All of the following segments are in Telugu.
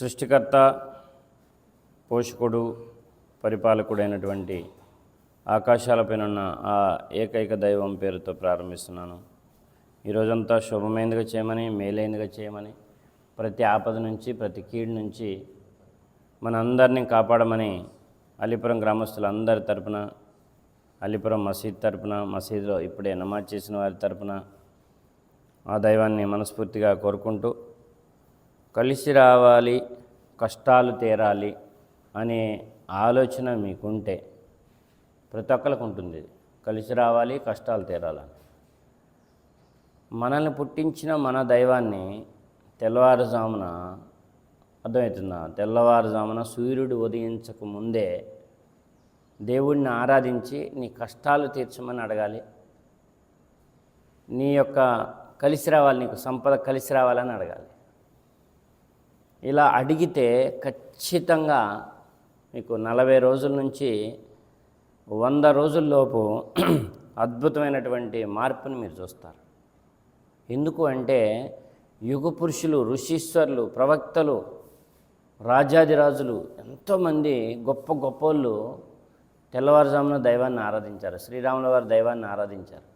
సృష్టికర్త పోషకుడు పరిపాలకుడైనటువంటి ఆకాశాలపైన ఉన్న ఆ ఏకైక దైవం పేరుతో ప్రారంభిస్తున్నాను. ఈ రోజంతా శుభమైనదిగా చేయమని మేలైనదిగా చేయమని ప్రతి ఆపద నుంచి ప్రతి కీడు నుంచి మనందరినీ కాపాడమని అలీపురం గ్రామస్తులందరి తరపున అలీపురం మసీద్ తరపున మసీదులో ఇప్పుడే నమాజ్ చేసిన వారి తరపున ఆ దైవాన్ని మనస్ఫూర్తిగా కోరుకుంటూ కలిసి రావాలి కష్టాలు తీరాలి అనే ఆలోచన మీకుంటే ప్రతి ఒక్కరికి ఉంటుంది. కలిసి రావాలి కష్టాలు తీరాలని. మనల్ని పుట్టించిన మన దైవాన్ని తెల్లవారుజామున అర్థమవుతుందా? తెల్లవారుజామున సూర్యుడు ఉదయించక ముందే దేవుడిని ఆరాధించి నీ కష్టాలు తీర్చమని అడగాలి. నీ యొక్క కలిసి రావాలి నీకు సంపద కలిసి రావాలని అడగాలి. ఇలా అడిగితే ఖచ్చితంగా మీకు నలభై రోజుల నుంచి వంద రోజుల్లోపు అద్భుతమైనటువంటి మార్పుని మీరు చూస్తారు. ఎందుకు అంటే యుగ పురుషులు ఋషీశ్వరులు ప్రవక్తలు రాజాదిరాజులు ఎంతోమంది గొప్ప గొప్పోళ్ళు తెల్లవారుజామున దైవాన్ని ఆరాధించారు శ్రీరాముల వారి దైవాన్ని ఆరాధించారు.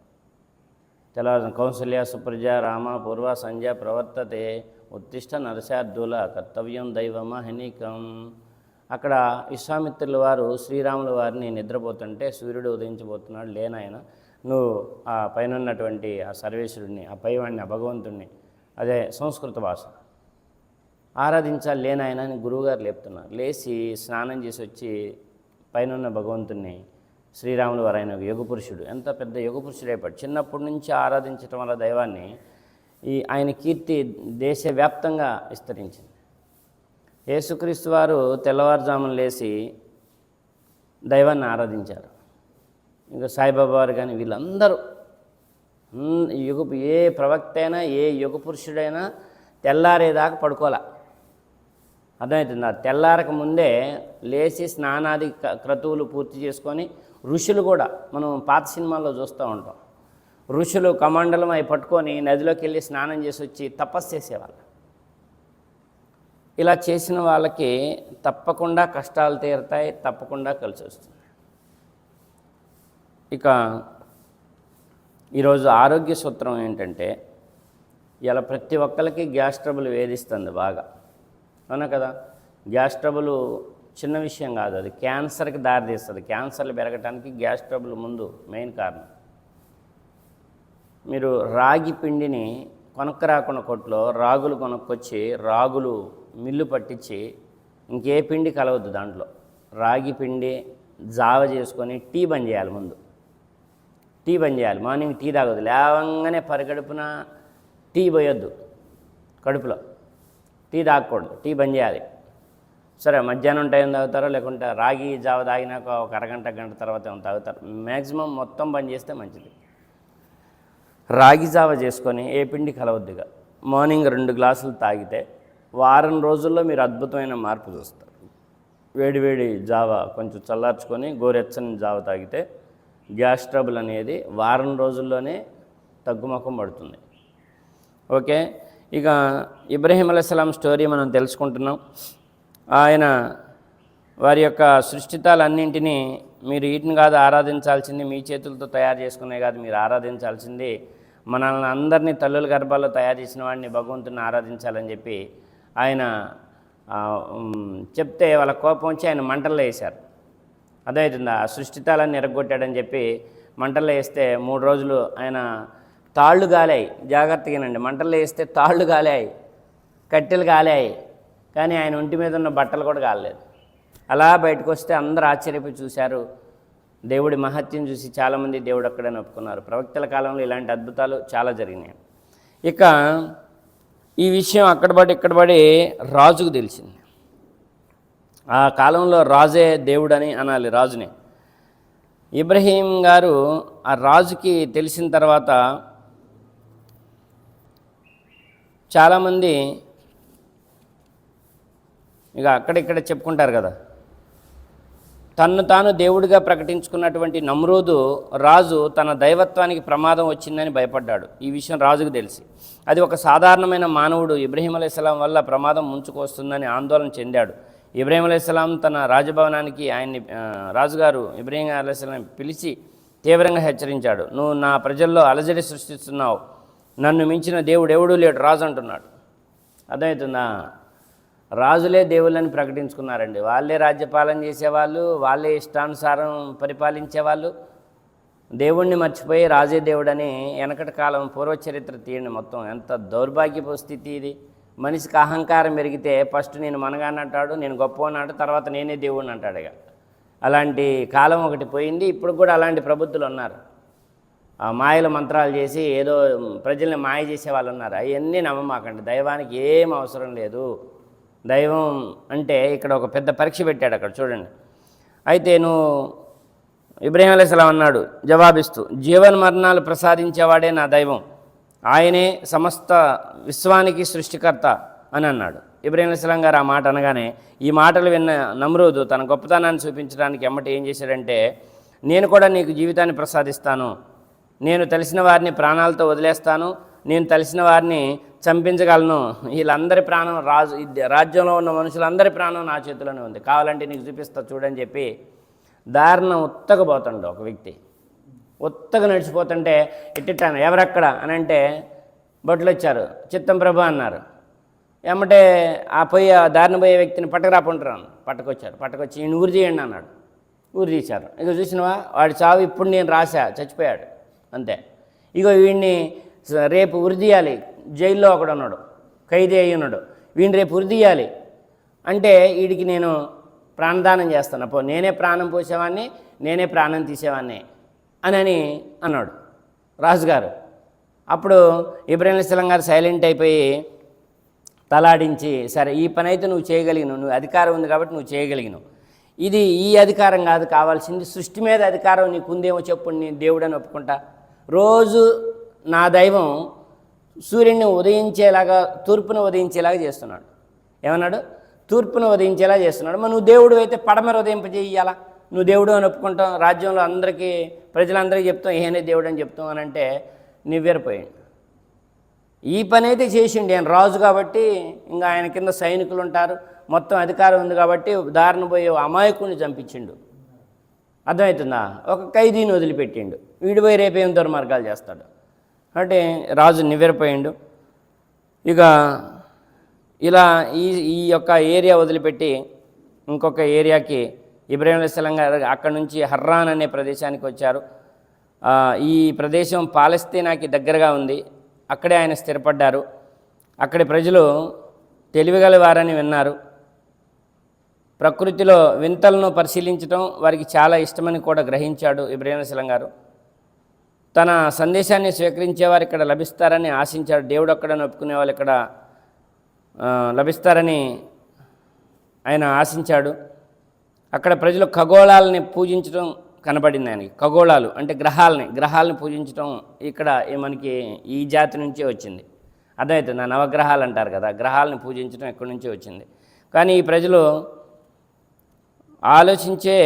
తెల్లవారు కౌసల్య సుప్రజ రామ పూర్వ సంధ్య ప్రవర్తతే ఉత్తిష్ట నరశార్దుల కర్తవ్యం దైవమహనికం. అక్కడ విశ్వామిత్రుల వారు శ్రీరాముల వారిని నిద్రపోతుంటే సూర్యుడు ఉదయించబోతున్నాడు. లేనాయన నువ్వు ఆ పైన ఉన్నటువంటి ఆ సర్వేశ్వరుడిని ఆ పైవాడిని ఆ భగవంతుడిని అదే సంస్కృత భాష. ఆరాధించాలి లేనాయన అని గురువుగారు లేపుతున్నారు. లేచి స్నానం చేసి వచ్చి పైన భగవంతుణ్ణి శ్రీరాములు వారు ఆయన యోగపురుషుడు. ఎంత పెద్ద యుగ అయిపోయాడు చిన్నప్పటి నుంచి ఆరాధించటం వల్ల దైవాన్ని ఈ ఆయన కీర్తి దేశవ్యాప్తంగా విస్తరించింది. యేసుక్రీస్తు వారు తెల్లవారుజామున లేచి దైవాన్ని ఆరాధించారు. ఇంకా సాయిబాబా వారు కానీ వీళ్ళందరూ యుగ ఏ ప్రవక్త అయినా ఏ యుగ పురుషుడైనా తెల్లారేదాకా పడుకోలే అర్థమవుతుందా? తెల్లారక ముందే లేచి స్నానాది క- క్రతువులు పూర్తి చేసుకొని ఋషులు కూడా మనం పాత సినిమాల్లో చూస్తూ ఉంటాం. ఋషులు కమండలం అవి పట్టుకొని నదిలోకి వెళ్ళి స్నానం చేసి వచ్చి తపస్సు చేసేవాళ్ళు. ఇలా చేసిన వాళ్ళకి తప్పకుండా కష్టాలు తీరుతాయి తప్పకుండా కలిసి వస్తుంది. ఇక ఈరోజు ఆరోగ్య సూత్రం ఏంటంటే ఇలా ప్రతి ఒక్కరికి గ్యాస్ ట్రబుల్ వేధిస్తుంది బాగా. అవునా కదా? గ్యాస్ ట్రబుల్ చిన్న విషయం కాదు అది క్యాన్సర్కి దారితీస్తుంది. క్యాన్సర్లు పెరగటానికి గ్యాస్ ట్రబుల్ ముందు మెయిన్ కారణం. మీరు రాగి పిండిని కొనక్కరాకున్న కొట్లో రాగులు కొనుక్కొచ్చి రాగులు మిల్లు పట్టించి ఇంకే పిండి కలవద్దు దాంట్లో. రాగి పిండి జావ చేసుకొని టీ బంద్ చేయాలి ముందు. టీ బంద్ చేయాలి. మార్నింగ్ టీ తాగొద్దు. లేవంగానే పరిగడుపున టీ పోయొద్దు కడుపులో. టీ తాగకూడదు. టీ బంద్ చేయాలి. సరే మధ్యాహ్నం టైం తాగుతారో? లేకుంటే రాగి జావ తాగినాక ఒక అరగంట గంట తర్వాత ఏమైనా తాగుతారు? మ్యాక్సిమం మొత్తం బంద్ చేస్తే మంచిది. రాగి జావ చేసుకొని ఏ పిండి కలవద్దుగా. మార్నింగ్ రెండు గ్లాసులు తాగితే వారం రోజుల్లో మీరు అద్భుతమైన మార్పు చూస్తారు. వేడివేడి జావ కొంచెం చల్లార్చుకొని గోరెచ్చని జావ తాగితే గ్యాస్ ట్రబుల్ అనేది వారం రోజుల్లోనే తగ్గుముఖం పడుతుంది. ఓకే? ఇక ఇబ్రహీం అలైస్లాం స్టోరీ మనం తెలుసుకుంటున్నాం. ఆయన వారి యొక్క సృష్టితాలన్నింటినీ మీరు వీటిని కాదు ఆరాధించాల్సింది మీ చేతులతో తయారు చేసుకునే కాదు మీరు ఆరాధించాల్సింది మనల్ని అందరినీ తల్లుల గర్భాల్లో తయారు చేసిన వాడిని భగవంతుని ఆరాధించాలని చెప్పి ఆయన చెప్తే వాళ్ళ కోపం వచ్చి ఆయన మంటల్లో వేశారు. అదవుతుంది ఆ సృష్టితాలన్నీ ఎరగొట్టాడని చెప్పి మంటల్లో వేస్తే మూడు రోజులు ఆయన తాళ్ళు గాలాయి. జాగ్రత్తగానండి మంటల్లో వేస్తే తాళ్ళు గాలాయి కట్టెలు గాలాయి. కానీ ఆయన ఒంటి మీద ఉన్న బట్టలు కూడా కాలేదు అలా బయటకు వస్తే అందరూ ఆశ్చర్యపోయి చూశారు. దేవుడి మహత్యం చూసి చాలామంది దేవుడు అక్కడని ఒప్పుకున్నారు ప్రవక్తల కాలంలో ఇలాంటి అద్భుతాలు చాలా జరిగినాయి. ఇక ఈ విషయం అక్కడ పడి ఇక్కడ పడి రాజుకు తెలిసింది. ఆ కాలంలో రాజే దేవుడని అనాలి రాజుని. ఇబ్రహీం గారు ఆ రాజుకి తెలిసిన తర్వాత చాలామంది ఇక అక్కడిక్కడ చెప్పుకుంటారు కదా. తన్ను తాను దేవుడిగా ప్రకటించుకున్నటువంటి నమ్రోదు రాజు తన దైవత్వానికి ప్రమాదం వచ్చిందని భయపడ్డాడు. ఈ విషయం రాజుకు తెలిసి. అది ఒక సాధారణమైన మానవుడు ఇబ్రహీం అలైస్లాం వల్ల ప్రమాదం ముంచుకొస్తుందని ఆందోళన చెందాడు. ఇబ్రహీం అలైస్లాం తన రాజభవనానికి ఆయన్ని రాజుగారు ఇబ్రహీం అలైస్లాం పిలిచి తీవ్రంగా హెచ్చరించాడు. నువ్వు నా ప్రజల్లో అలజడి సృష్టిస్తున్నావు. నన్ను మించిన దేవుడు ఎవడూ లేడు రాజు అంటున్నాడు. అర్థమవుతుందా? రాజులే దేవుళ్ళని ప్రకటించుకున్నారండి. వాళ్ళే రాజ్యపాలన చేసేవాళ్ళు వాళ్ళే ఇష్టానుసారం పరిపాలించేవాళ్ళు. దేవుణ్ణి మర్చిపోయి రాజే దేవుడని వెనకటి కాలం పూర్వచరిత్ర తీయండి మొత్తం. ఎంత దౌర్భాగ్యపు స్థితి ఇది. మనిషికి అహంకారం పెరిగితే ఫస్ట్ నేను మనగానంటాడు నేను గొప్ప అన్నాడు తర్వాత నేనే దేవుడిని అంటాడు ఇక. అలాంటి కాలం ఒకటి పోయింది ఇప్పుడు కూడా అలాంటి ప్రబుద్ధులు ఉన్నారు. ఆ మాయల మంత్రాలు చేసి ఏదో ప్రజల్ని మాయ చేసే వాళ్ళు ఉన్నారు. అవన్నీ నమ్మమాకండి. దైవానికి ఏం అవసరం లేదు. దైవం అంటే ఇక్కడ ఒక పెద్ద పరీక్ష పెట్టాడు అక్కడ చూడండి. అయితే నువ్వు ఇబ్రహీం అలైహిస్సలాం అన్నాడు జవాబిస్తూ జీవన్ మరణాలు ప్రసాదించేవాడే నా దైవం. ఆయనే సమస్త విశ్వానికి సృష్టికర్త అని అన్నాడు. ఇబ్రాహీం అలీస్లాం గారు ఆ మాట అనగానే ఈ మాటలు విన్న నమ్రోదు తన గొప్పతనాన్ని చూపించడానికి ఎమ్మటి ఏం చేశాడంటే నేను కూడా నీకు జీవితాన్ని ప్రసాదిస్తాను. నేను తెలిసిన వారిని ప్రాణాలతో వదిలేస్తాను. నేను తెలిసిన వారిని చంపించగలను. వీళ్ళందరి ప్రాణం రాజు రాజ్యంలో ఉన్న మనుషులందరి ప్రాణం నా చేతిలోనే ఉంది. కావాలంటే నీకు చూపిస్తా చూడని చెప్పి దారుణం ఉత్తకపోతుండు ఒక వ్యక్తి. ఉత్తగా నడిచిపోతుంటే ఇట్టిట్టాను ఎవరక్కడ? అని అంటే బొట్లు వచ్చారు చిత్తం ప్రభు అన్నారు. ఏమంటే ఆ పోయి ఆ దారిన పోయే వ్యక్తిని పట్టకరాపుంటారు పట్టుకొచ్చారు పట్టుకొచ్చి ఈయన ఊరి చేయండి అన్నాడు. ఊరి తీశారు. ఇక చూసినవా? వాడి చావు ఇప్పుడు నేను రాశా చచ్చిపోయాడు. అంతే. ఇగో వీడిని రేపు ఉరి తీయాలి. జైల్లో ఒకడు ఉన్నాడు ఖైదీ అయి ఉన్నాడు. వీడిని రేపు ఉరిదీయాలి అంటే వీడికి నేను ప్రాణదానం చేస్తాను. పో నేనే ప్రాణం పోసేవాడిని నేనే ప్రాణం తీసేవాడిని అని అని అన్నాడు రాజుగారు. అప్పుడు ఇబ్రాహిం ఇస్లాం గారు సైలెంట్ అయిపోయి తలాడించి సరే ఈ పని అయితే నువ్వు చేయగలిగినావు నువ్వు అధికారం ఉంది కాబట్టి నువ్వు చేయగలిగినావు. ఇది ఈ అధికారం కాదు కావాల్సింది సృష్టి మీద అధికారం నీకు ఉందేమో చెప్పు నీ దేవుడని ఒప్పుకుంటా. రోజు నా దైవం సూర్యుడిని ఉదయించేలాగా తూర్పును ఉదయించేలాగా చేస్తున్నాడు. ఏమన్నాడు? తూర్పును ఉదయించేలా చేస్తున్నాడు. మరి నువ్వు దేవుడు అయితే పడమర ఉదయింపజేయాలా నువ్వు దేవుడు అని ఒప్పుకుంటాం రాజ్యంలో అందరికీ ప్రజలందరికీ చెప్తాం ఏనే దేవుడు అని చెప్తాం అని అంటే నివ్వెరపోయాడు. ఈ పని అయితే చేసిండు ఆయన రాజు కాబట్టి ఇంకా ఆయన కింద సైనికులు ఉంటారు మొత్తం అధికారం ఉంది కాబట్టి దారిన పోయే అమాయకుడిని చంపించిండు. అర్థమవుతుందా? ఒక ఖైదీని వదిలిపెట్టిండు. వీడిపోయి రేపేం దుర్మార్గాలు చేస్తాడు? అంటే రాజు నివ్వెరపోయిండు. ఇక ఇలా ఈ ఈ యొక్క ఏరియా వదిలిపెట్టి ఇంకొక ఏరియాకి ఇబ్రాహీం అలైహిస్సలాం గారు అక్కడ నుంచి హర్రాన్ అనే ప్రదేశానికి వచ్చారు. ఈ ప్రదేశం పాలస్తీనాకి దగ్గరగా ఉంది. అక్కడే ఆయన స్థిరపడ్డారు. అక్కడి ప్రజలు తెలివిగల వారని విన్నారు. ప్రకృతిలో వింతలను పరిశీలించడం వారికి చాలా ఇష్టమని కూడా గ్రహించాడు ఇబ్రాహీం అలైహిస్సలాం గారు. తన సందేశాన్ని స్వీకరించేవారు ఇక్కడ లభిస్తారని ఆశించాడు దేవుడు అక్కడ ఒప్పుకునే వాళ్ళు ఇక్కడ లభిస్తారని ఆయన ఆశించాడు. అక్కడ ప్రజలు ఖగోళాలని పూజించడం కనబడింది ఆయనకి. ఖగోళాలు అంటే గ్రహాలని గ్రహాలను పూజించడం ఇక్కడ ఈ మనకి ఈ జాతి నుంచే వచ్చింది. అర్థమవుతుంది ఆ నవగ్రహాలు అంటారు కదా గ్రహాలను పూజించడం ఎక్కడి నుంచే వచ్చింది? కానీ ఈ ప్రజలు ఆలోచించే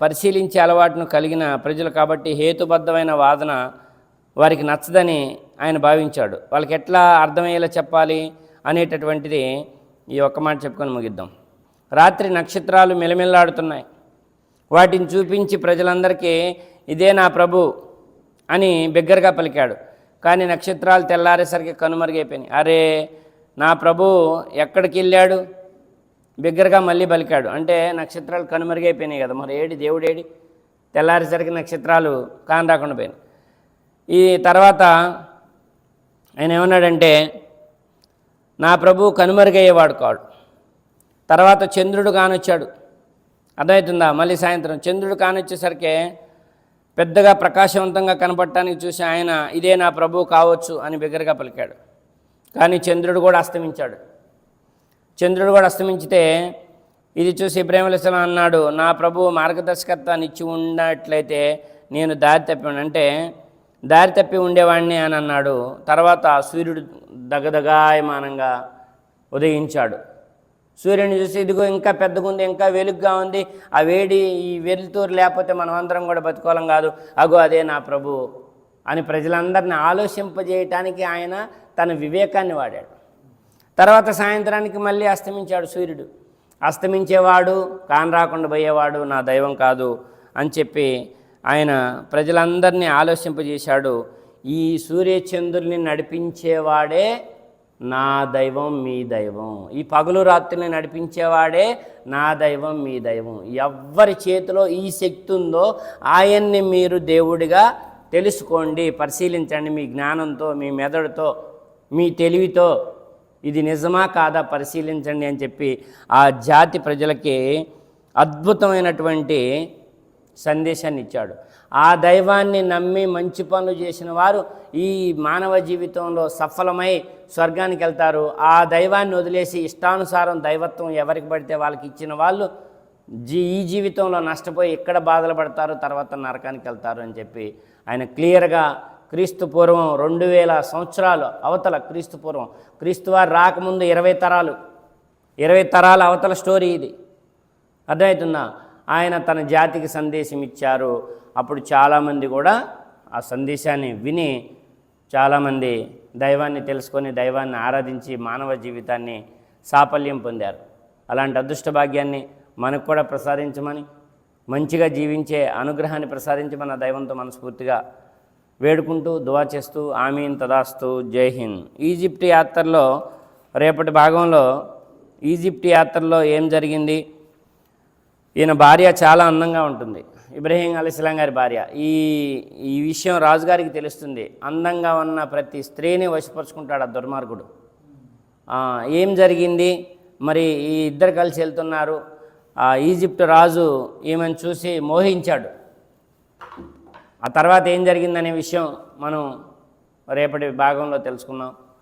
పరిశీలించే అలవాటును కలిగిన ప్రజలు కాబట్టి హేతుబద్ధమైన వాదన వారికి నచ్చదని ఆయన భావించాడు. వాళ్ళకి ఎట్లా అర్థమయ్యేలా చెప్పాలి అనేటటువంటిది ఈ ఒక్క మాట చెప్పుకొని ముగిద్దాం. రాత్రి నక్షత్రాలు మెలమెల్లాడుతున్నాయి. వాటిని చూపించి ప్రజలందరికీ ఇదే నా ప్రభు అని బిగ్గరగా పలికాడు. కానీ నక్షత్రాలు తెల్లారేసరికి కనుమరుగైపోయినాయి. అరే నా ప్రభు ఎక్కడికి వెళ్ళాడు? బిగ్గరగా మళ్ళీ పలికాడు అంటే నక్షత్రాలు కనుమరుగైపోయినాయి కదా. మరి ఏడి? దేవుడేడి తెల్లారేసరికి నక్షత్రాలు కాని రాకుండా పోయినాయి. ఈ తర్వాత ఆయన ఏమన్నాడంటే నా ప్రభు కనుమరుగయ్యేవాడు కాడు. తర్వాత చంద్రుడు కానొచ్చాడు. అర్థమవుతుందా? మళ్ళీ సాయంత్రం. చంద్రుడు కానొచ్చేసరికి పెద్దగా ప్రకాశవంతంగా కనపడటానికి చూసి ఆయన ఇదే నా ప్రభు కావచ్చు అని బిగ్గరగా పలికాడు. కానీ చంద్రుడు కూడా అస్తమించాడు. చంద్రుడు కూడా అస్తమించితే ఇది చూసి ఇబ్రాహిం అన్నాడు నా ప్రభు మార్గదర్శకత్వాన్ని ఇచ్చి ఉన్నట్లయితే నేను దారి తప్పి అంటే దారి తప్పి ఉండేవాడిని అని అన్నాడు. తర్వాత సూర్యుడు దగదగాయమానంగా ఉదయించాడు. సూర్యుని చూసి ఇదిగో ఇంకా పెద్దగా ఉంది ఇంకా వెలుగుగా ఉంది ఆ వేడి ఈ వెలుతురు లేకపోతే మనం అందరం కూడా బతుకోవాలం కాదు. అగో అదే నా ప్రభు అని ప్రజలందరిని ఆలోచింపజేయటానికి ఆయన తన వివేకాన్ని వాడాడు. తర్వాత సాయంత్రానికి మళ్ళీ అస్తమించాడు సూర్యుడు. అస్తమించేవాడు కాని రాకుండా పోయేవాడు నా దైవం కాదు అని చెప్పి ఆయన ప్రజలందరినీ ఆలోచింపజేశాడు. ఈ సూర్యచంద్రుల్ని నడిపించేవాడే నా దైవం మీ దైవం. ఈ పగలు రాత్రిని నడిపించేవాడే నా దైవం మీ దైవం. ఎవ్వరి చేతిలో ఈ శక్తి ఉందో ఆయన్ని మీరు దేవుడిగా తెలుసుకోండి పరిశీలించండి మీ జ్ఞానంతో మీ మెదడుతో మీ తెలివితో. ఇది నిజమా కాదా పరిశీలించండి అని చెప్పి ఆ జాతి ప్రజలకి అద్భుతమైనటువంటి సందేశాన్ని ఇచ్చాడు. ఆ దైవాన్ని నమ్మి మంచి పనులు చేసిన వారు ఈ మానవ జీవితంలో సఫలమై స్వర్గానికి వెళ్తారు. ఆ దైవాన్ని వదిలేసి ఇష్టానుసారం దైవత్వం ఎవరికి పడితే వాళ్ళకి ఇచ్చిన వాళ్ళు జీ ఈ జీవితంలో నష్టపోయి ఇక్కడ బాధలు పడతారు తర్వాత నరకానికి వెళ్తారు అని చెప్పి ఆయన క్లియర్గా క్రీస్తు పూర్వం రెండు వేల సంవత్సరాలు అవతల క్రీస్తు పూర్వం. క్రీస్తువారు రాకముందు ఇరవై తరాలు. ఇరవై తరాల అవతల స్టోరీ ఇది. అర్థమవుతుందా? ఆయన తన జాతికి సందేశం ఇచ్చారు. అప్పుడు చాలామంది కూడా ఆ సందేశాన్ని విని చాలామంది దైవాన్ని తెలుసుకొని దైవాన్ని ఆరాధించి మానవ జీవితాన్ని సాఫల్యం పొందారు. అలాంటి అదృష్ట భాగ్యాన్ని మనకు కూడా ప్రసాదించమని మంచిగా జీవించే అనుగ్రహాన్ని ప్రసాదించమని దైవంతో మనస్ఫూర్తిగా వేడుకుంటూ దువా చేస్తూ ఆమీన్ తదాస్తు జై హింద్. ఈజిప్ట్ యాత్రలో రేపటి భాగంలో ఈజిప్ట్ యాత్రలో ఏం జరిగింది? ఈయన భార్య చాలా అందంగా ఉంటుంది. ఇబ్రహీం అలీస్లాం గారి భార్య. ఈ ఈ విషయం రాజుగారికి తెలుస్తుంది. అందంగా ఉన్న ప్రతి స్త్రీని వశపరుచుకుంటాడు ఆ దుర్మార్గుడు. ఏం జరిగింది? మరి ఈ ఇద్దరు కలిసి వెళ్తున్నారు. ఆ ఈజిప్ట్ రాజు ఈమెను చూసి మోహించాడు. ఆ తర్వాత ఏం జరిగిందనే విషయం మనం రేపటి భాగంలో తెలుసుకుందాం.